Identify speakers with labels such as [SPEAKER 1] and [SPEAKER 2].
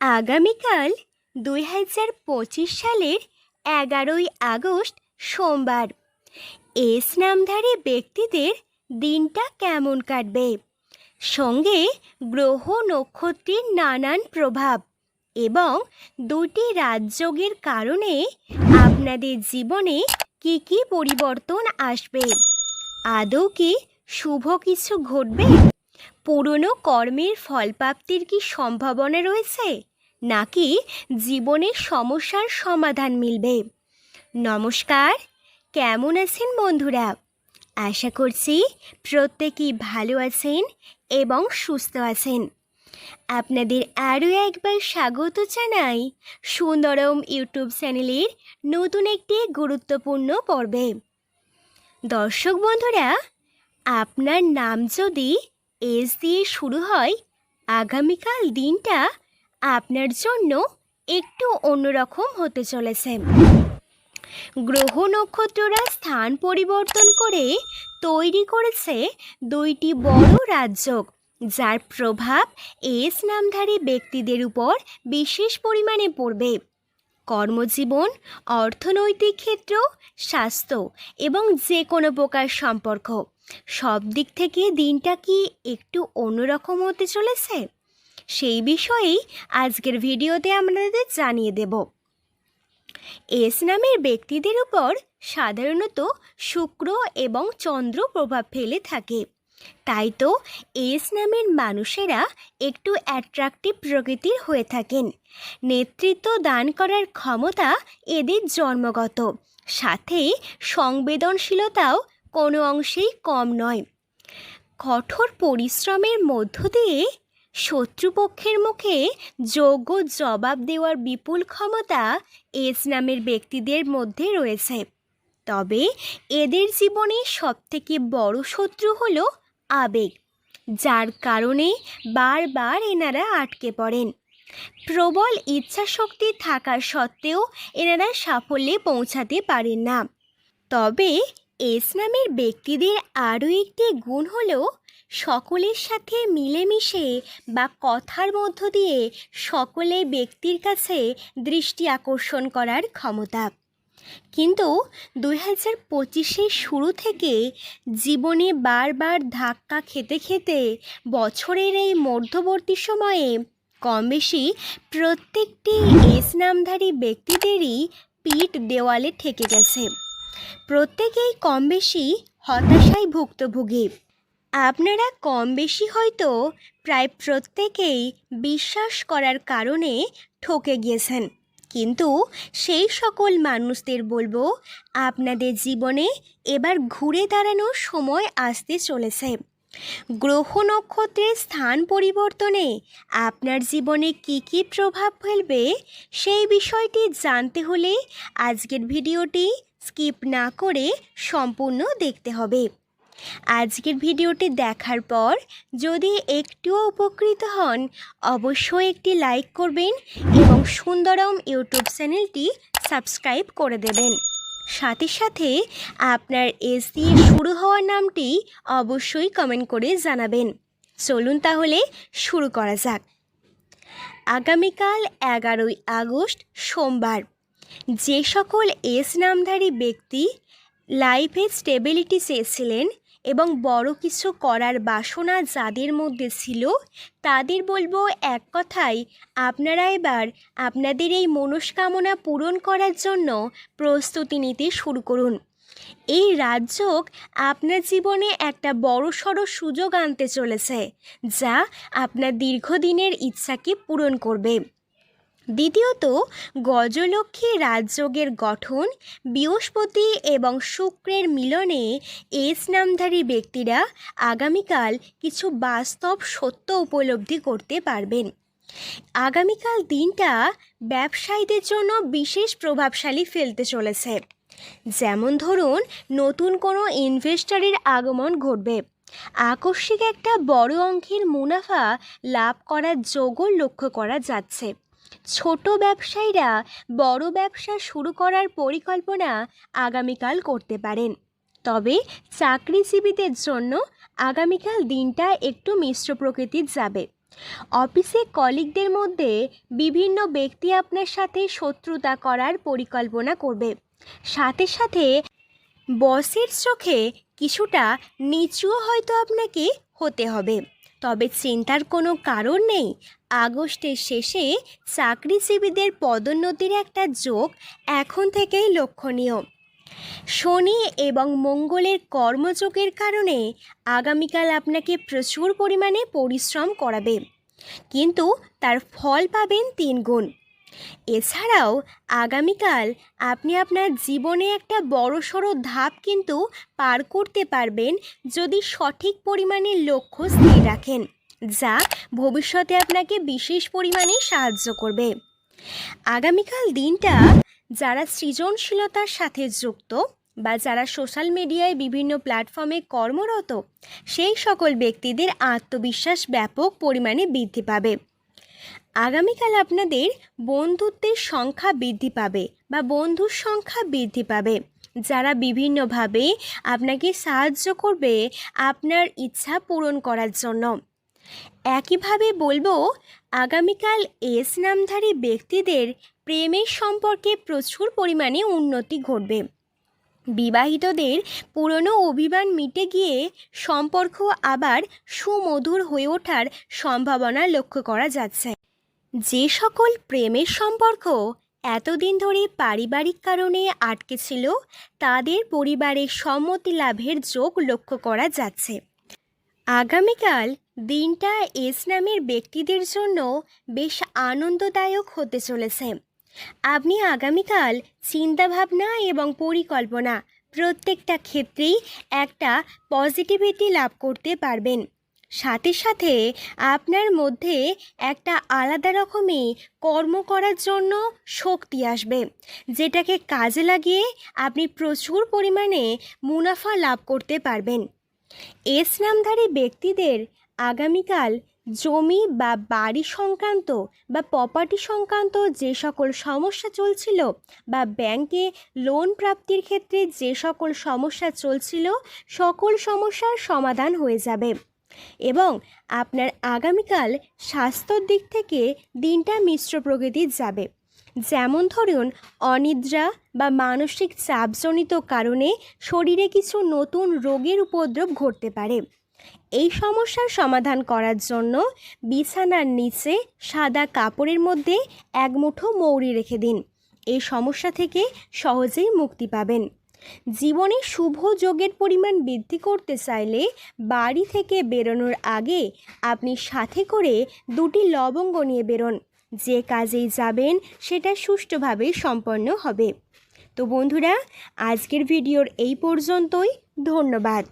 [SPEAKER 1] আগামীকাল দুই হাজার পঁচিশ সালের এগারোই আগস্ট সোমবার। এস নামধারী ব্যক্তিদের দিনটা কেমন কাটবে? সঙ্গে গ্রহ নক্ষত্রের নানান প্রভাব এবং দুটি রাজযোগের কারণে আপনাদের জীবনে কি কি পরিবর্তন আসবে? আদৌ কি শুভ কিছু ঘটবে? পুরনো কর্মের ফলপ্রাপ্তির কি সম্ভাবনা রয়েছে? নাকি জীবনের সমস্যার সমাধান মিলবে? নমস্কার, কেমন আছেন বন্ধুরা? আশা করছি প্রত্যেকেই ভালো আছেন এবং সুস্থ আছেন। আপনাদের আরও একবার স্বাগত জানাই সুন্দরম ইউটিউব চ্যানেলের নতুন একটি গুরুত্বপূর্ণ পর্বে। দর্শক বন্ধুরা, আপনার নাম যদি এস দিয়ে শুরু হয়, আগামীকাল দিনটা আপনার জন্য একটু অন্যরকম হতে চলেছে। গ্রহ নক্ষত্ররা স্থান পরিবর্তন করে তৈরি করেছে দুইটি বড় রাজযোগ যার প্রভাব এস নামধারী ব্যক্তিদের উপর বিশেষ পরিমাণে পড়বে। কর্মজীবন, অর্থনৈতিক ক্ষেত্র, স্বাস্থ্য এবং যে কোনো প্রকার সম্পর্ক। সব দিক থেকে দিনটা কি একটু অন্যরকম হতে চলেছে? সেই বিষয়েই আজকের ভিডিওতে আপনাদের জানিয়ে দেব। এস নামের ব্যক্তিদের উপর সাধারণত শুক্র এবং চন্দ্র প্রভাব ফেলে থাকে। তাই তো এস নামের মানুষেরা একটু অ্যাট্রাকটিভ প্রকৃতির হয়ে থাকেন। নেতৃত্ব দান করার ক্ষমতা এদের জন্মগত। সাথে সংবেদনশীলতাও কোনো অংশেই কম নয়। কঠোর পরিশ্রমের মধ্য দিয়ে শত্রুপক্ষের মুখে যোগ্য জবাব দেওয়ার বিপুল ক্ষমতা এস নামের ব্যক্তিদের মধ্যে রয়েছে। তবে এদের জীবনে সবথেকে বড় শত্রু হলো আবেগ, যার কারণে বারবার এনারা আটকে পড়েন। প্রবল ইচ্ছাশক্তি থাকা সত্ত্বেও এনারা সাফল্যে পৌঁছাতে পারেন না। তবে এস নামের ব্যক্তিদের আরও একটি গুণ হলো সকলের সাথে মিলেমিশে বা কথার মধ্য দিয়ে সকলে ব্যক্তির কাছে দৃষ্টি আকর্ষণ করার ক্ষমতা। কিন্তু দুই হাজার পঁচিশের শুরু থেকে জীবনে বারবার ধাক্কা খেতে খেতে বছরের এই মধ্যবর্তী সময়ে কম বেশি প্রত্যেকটি এস নামধারী ব্যক্তিদেরই পিঠ দেওয়ালে ঠেকে গেছে। প্রত্যেকেই কম বেশি হতাশায় ভুক্তভোগী। আপনারা কম বেশি হয়তো প্রায় প্রত্যেকেই বিশ্বাস করার কারণে ঠকে গিয়েছেন। কিন্তু সেই সকল মানুষদের বলব, আপনাদের জীবনে এবার ঘুরে দাঁড়ানোর সময় আসতে চলেছে। গ্রহ নক্ষত্রের স্থান পরিবর্তনে আপনার জীবনে কি কি প্রভাব ফেলবে সেই বিষয়টি জানতে হলে আজকের ভিডিওটি স্কিপ না করে সম্পূর্ণ দেখতে হবে। আজকের ভিডিওটি দেখার পর যদি একটুও উপকৃত হন, অবশ্যই একটি লাইক করবেন এবং সুন্দরম ইউটিউব চ্যানেলটি সাবস্ক্রাইব করে দেবেন। সাথে সাথে আপনার এস দিয়ে শুরু হওয়ার নামটি অবশ্যই কমেন্ট করে জানাবেন। চলুন তাহলে শুরু করা যাক। আগামীকাল এগারোই আগস্ট সোমবার। যে সকল এস নামধারী ব্যক্তি লাইফে স্টেবিলিটি চেয়েছিলেন এবং বড় কিছু করার বাসনা যাদের মধ্যে ছিল, তাদের বলব এক কথাই আপনারা এবার আপনাদের এই মনস্কামনা পূরণ করার জন্য প্রস্তুতি নিতে শুরু করুন। এই রাজযোগ আপনার জীবনে একটা বড়সড় সুযোগ আনতে চলেছে, যা আপনার দীর্ঘদিনের ইচ্ছাকে পূরণ করবে। দ্বিতীয়ত, গজলক্ষ্মী রাজযোগের গঠন, বৃহস্পতি এবং শুক্রের মিলনে এস নামধারী ব্যক্তিরা আগামীকাল কিছু বাস্তব সত্য উপলব্ধি করতে পারবেন। আগামীকাল দিনটা ব্যবসায়ীদের জন্য বিশেষ প্রভাবশালী ফেলতে চলেছে। যেমন ধরুন, নতুন কোনো ইনভেস্টরের আগমন ঘটবে। আকস্মিক একটা বড় অঙ্কের মুনাফা লাভ করার যোগও লক্ষ্য করা যাচ্ছে। ছোট ব্যবসায়ীরা বড় ব্যবসা শুরু করার পরিকল্পনা আগামীকাল করতে পারেন। তবে চাকরিজীবীদের জন্য আগামীকাল দিনটা একটু মিশ্র প্রকৃতির যাবে। অফিসে কলিগদের মধ্যে বিভিন্ন ব্যক্তি আপনার সাথে শত্রুতা করার পরিকল্পনা করবে। সাথে সাথে বসের চোখে কিছুটা নিচুও হয়তো আপনাকে হতে হবে। তবে চিন্তার কোনো কারণ নেই। আগস্টের শেষে চাকরিজীবীদের পদোন্নতির একটা যোগ এখন থেকেই লক্ষণীয়। শনি এবং মঙ্গলের কর্মযোগের কারণে আগামীকাল আপনাকে প্রচুর পরিমাণে পরিশ্রম করাবে। কিন্তু তার ফল পাবেন তিন গুণ এছাড়াও আগামীকাল আপনি আপনার জীবনে একটা বড়সড় ধাপ কিন্তু পার করতে পারবেন যদি সঠিক পরিমাণে লক্ষ্য স্থির রাখেন, যা ভবিষ্যতে আপনাকে বিশেষ পরিমাণে সাহায্য করবে। আগামীকাল দিনটা যারা সৃজনশীলতার সাথে যুক্ত বা যারা সোশ্যাল মিডিয়ায় বিভিন্ন প্ল্যাটফর্মে কর্মরত, সেই সকল ব্যক্তিদের আত্মবিশ্বাস ব্যাপক পরিমাণে বৃদ্ধি পাবে। আগামীকাল আপনাদের বন্ধুত্বের সংখ্যা বৃদ্ধি পাবে বা বন্ধুর সংখ্যা বৃদ্ধি পাবে। যারা বিভিন্নভাবে আপনাকে সাহায্য করবে আপনার ইচ্ছা পূরণ করার জন্য। একইভাবে বলব, আগামীকাল এস নামধারী ব্যক্তিদের প্রেমের সম্পর্কে প্রচুর পরিমাণে উন্নতি ঘটবে। বিবাহিতদের পুরনো অভিমান মিটে গিয়ে সম্পর্ক আবার সুমধুর হয়ে ওঠার সম্ভাবনা লক্ষ্য করা যাচ্ছে। যে সকল প্রেমের সম্পর্ক এতদিন ধরে পারিবারিক কারণে আটকে ছিল, তাদের পরিবারের সম্মতি লাভের যোগ লক্ষ্য করা যাচ্ছে। আগামীকাল দিনটা এস নামের ব্যক্তিদের জন্য বেশ আনন্দদায়ক হতে চলেছে। আপনি আগামীকাল চিন্তাভাবনা এবং পরিকল্পনা প্রত্যেকটা ক্ষেত্রেই একটা পজিটিভিটি লাভ করতে পারবেন। সাথে সাথে আপনার মধ্যে একটা আলাদা রকমই কর্ম করার জন্য শক্তি আসবে, যেটাকে কাজে লাগিয়ে আপনি প্রচুর পরিমাণে মুনাফা লাভ করতে পারবেন। এস নামধারী ব্যক্তিদের আগামীকাল জমি বা বাড়ি সংক্রান্ত বা প্রপার্টি সংক্রান্ত যে সকল সমস্যা চলছিল বা ব্যাংকে লোন প্রাপ্তির ক্ষেত্রে যে সকল সমস্যা চলছিল, সকল সমস্যার সমাধান হয়ে যাবে। এবং আপনার আগামীকাল স্বাস্থ্যর দিক থেকে দিনটা মিশ্র প্রকৃতির যাবে। যেমন ধরুন, অনিদ্রা বা মানসিক চাপজনিত কারণে শরীরে কিছু নতুন রোগের উপদ্রব ঘটতে পারে। এই সমস্যার সমাধান করার জন্য বিছানার নিচে সাদা কাপড়ের মধ্যে এক মুঠো মৌরি রেখে দিন। এই সমস্যা থেকে সহজেই মুক্তি পাবেন। জীবনে শুভ যোগের পরিমাণ বৃদ্ধি করতে চাইলে বাড়ি থেকে বেরোনোর আগে আপনি সাথে করে দুটি লবঙ্গ নিয়ে বেরোন। যে কাজেই যাবেন সেটা সুষ্ঠুভাবে সম্পন্ন হবে। তো বন্ধুরা, আজকের ভিডিওর এই পর্যন্তই। ধন্যবাদ।